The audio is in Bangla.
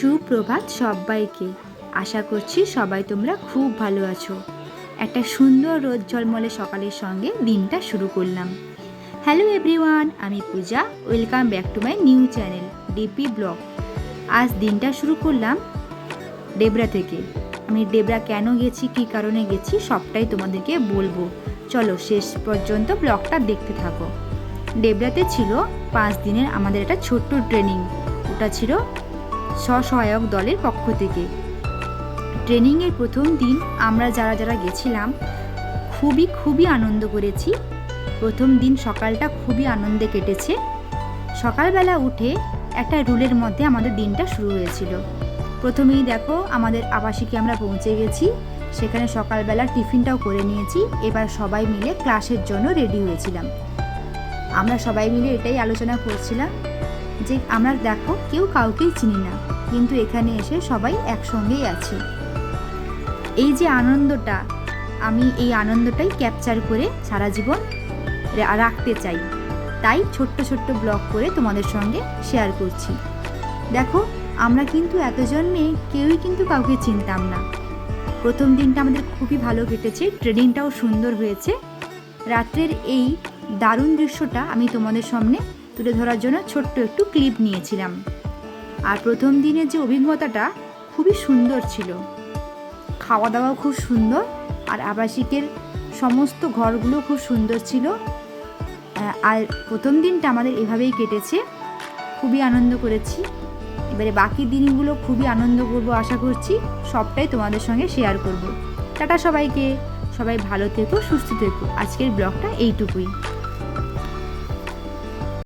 সুপ্রভাত সবাইকে। আশা করছি সবাই তোমরা খুব ভালো আছো। একটা সুন্দর রোদ ঝলমলে সকালের সঙ্গে দিনটা শুরু করলাম। হ্যালো এভরিওয়ান, আমি Puja. Welcome back to my new channel, DP blog. আজ দিনটা শুরু করলাম ডেবরা থেকে। আমি ডেবরা কেন গেছি, কী কারণে গেছি, সবটাই তোমাদেরকে বলব। চলো শেষ পর্যন্ত ব্লগটা দেখতে থাকো। ডেবরাতে ছিল পাঁচ দিনের আমাদের একটা ছোট্ট ট্রেনিং। ওটা ছিল স্বসহায়ক দলের পক্ষ থেকে। ট্রেনিংয়ের প্রথম দিন আমরা যারা যারা গেছিলাম, খুবই খুবই আনন্দ করেছি। প্রথম দিন সকালটা খুবই আনন্দে কেটেছে। সকালবেলা উঠে একটা রুলের মধ্যে আমাদের দিনটা শুরু হয়েছিল। প্রথমেই দেখো আমাদের আবাসিকে আমরা পৌঁছে গেছি। সেখানে সকালবেলা টিফিনটাও করে নিয়েছি। এবার সবাই মিলে ক্লাসের জন্য রেডি হয়েছিলাম। আমরা সবাই মিলে এটাই আলোচনা করছিলাম। যে আমরা দেখো কেউ কাউকেই চিনি না। কিন্তু এখানে এসে সবাই একসঙ্গেই আছি। এই যে আনন্দটা, আমি এই আনন্দটাই ক্যাপচার করে সারা জীবন রাখতে চাই। তাই ছোট্ট ছোট্ট ব্লগ করে তোমাদের সঙ্গে শেয়ার করছি। দেখো, আমরা কিন্তু এতজন মেয়ে, কেউই কিন্তু কাউকে চিনতাম না। প্রথম দিনটা আমাদের খুবই ভালো কেটেছে ট্রেনিংটাও সুন্দর হয়েছে। রাত্রের এই দারুণ দৃশ্যটা আমি তোমাদের সামনে তুলে ধরার জন্য ছোট্ট একটু ক্লিপ নিয়েছিলাম। আর প্রথম দিনের যে অভিজ্ঞতাটা খুবই সুন্দর ছিল। খাওয়া দাওয়াও খুব সুন্দর আর আবাসিকের সমস্ত ঘরগুলো খুব সুন্দর ছিল। আর প্রথম দিনটা আমাদের এভাবেই কেটেছে। খুবই আনন্দ করেছি। এবারে বাকি দিনগুলো খুবই আনন্দ করব আশা করছি। সবটাই তোমাদের সঙ্গে শেয়ার করব। টাটা সবাইকে। সবাই ভালো থেকো, সুস্থ থেকো। আজকের ব্লগটা এইটুকুই।